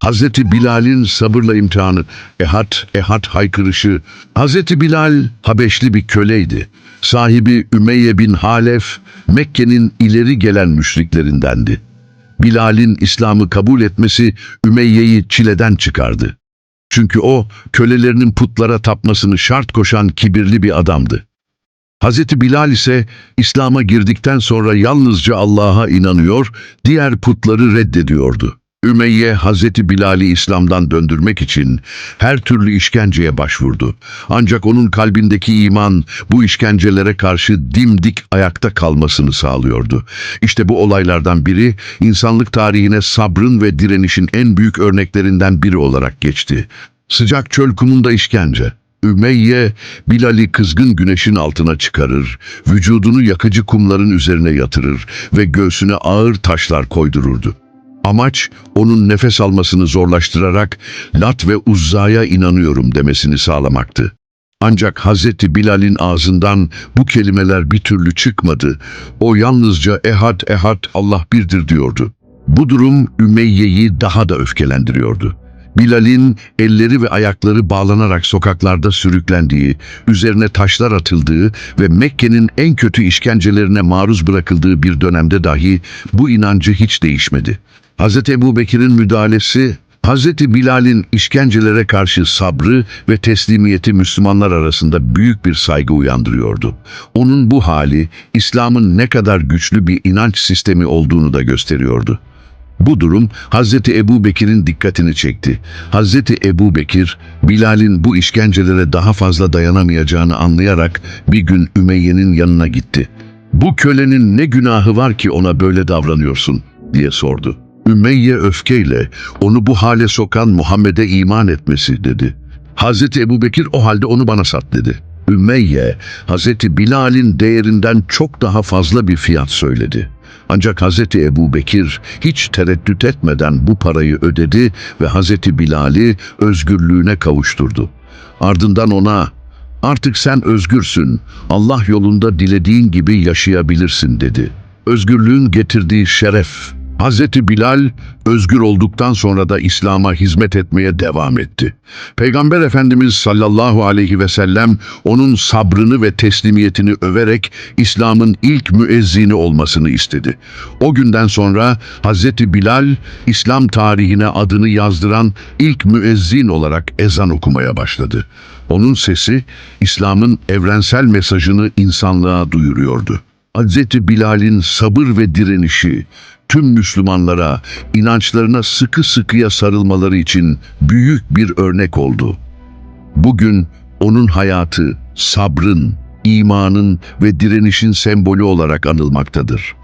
Hazreti Bilal'in sabırla imtihanı, ehat, ehat haykırışı. Hazreti Bilal Habeşli bir köleydi. Sahibi Ümeyye bin Halef, Mekke'nin ileri gelen müşriklerindendi. Bilal'in İslam'ı kabul etmesi Ümeyye'yi çileden çıkardı. Çünkü o, kölelerinin putlara tapmasını şart koşan kibirli bir adamdı. Hazreti Bilal ise İslam'a girdikten sonra yalnızca Allah'a inanıyor, diğer putları reddediyordu. Ümeyye Hazreti Bilal'i İslam'dan döndürmek için her türlü işkenceye başvurdu. Ancak onun kalbindeki iman bu işkencelere karşı dimdik ayakta kalmasını sağlıyordu. İşte bu olaylardan biri insanlık tarihine sabrın ve direnişin en büyük örneklerinden biri olarak geçti. Sıcak çöl kumunda işkence. Ümeyye, Bilal'i kızgın güneşin altına çıkarır, vücudunu yakıcı kumların üzerine yatırır ve göğsüne ağır taşlar koydururdu. Amaç, onun nefes almasını zorlaştırarak Lat ve Uzza'ya inanıyorum demesini sağlamaktı. Ancak Hazreti Bilal'in ağzından bu kelimeler bir türlü çıkmadı. O yalnızca ehad ehad Allah birdir diyordu. Bu durum Ümeyye'yi daha da öfkelendiriyordu. Bilal'in elleri ve ayakları bağlanarak sokaklarda sürüklendiği, üzerine taşlar atıldığı ve Mekke'nin en kötü işkencelerine maruz bırakıldığı bir dönemde dahi bu inancı hiç değişmedi. Hz. Ebu Bekir'in müdahalesi, Hz. Bilal'in işkencelere karşı sabrı ve teslimiyeti Müslümanlar arasında büyük bir saygı uyandırıyordu. Onun bu hali, İslam'ın ne kadar güçlü bir inanç sistemi olduğunu da gösteriyordu. Bu durum Hazreti Ebu Bekir'in dikkatini çekti. Hazreti Ebu Bekir, Bilal'in bu işkencelere daha fazla dayanamayacağını anlayarak bir gün Ümeyye'nin yanına gitti. ''Bu kölenin ne günahı var ki ona böyle davranıyorsun?'' diye sordu. Ümeyye öfkeyle onu bu hale sokan Muhammed'e iman etmesi dedi. Hazreti Ebu Bekir o halde onu bana sat dedi. Ümeyye, Hazreti Bilal'in değerinden çok daha fazla bir fiyat söyledi. Ancak Hazreti Ebu Bekir hiç tereddüt etmeden bu parayı ödedi ve Hazreti Bilal'i özgürlüğüne kavuşturdu. Ardından ona artık sen özgürsün, Allah yolunda dilediğin gibi yaşayabilirsin dedi. Özgürlüğün getirdiği şeref. Hazreti Bilal özgür olduktan sonra da İslam'a hizmet etmeye devam etti. Peygamber Efendimiz sallallahu aleyhi ve sellem onun sabrını ve teslimiyetini överek İslam'ın ilk müezzini olmasını istedi. O günden sonra Hazreti Bilal İslam tarihine adını yazdıran ilk müezzin olarak ezan okumaya başladı. Onun sesi İslam'ın evrensel mesajını insanlığa duyuruyordu. Hazreti Bilal'in sabır ve direnişi tüm Müslümanlara inançlarına sıkı sıkıya sarılmaları için büyük bir örnek oldu. Bugün onun hayatı sabrın, imanın ve direnişin sembolü olarak anılmaktadır.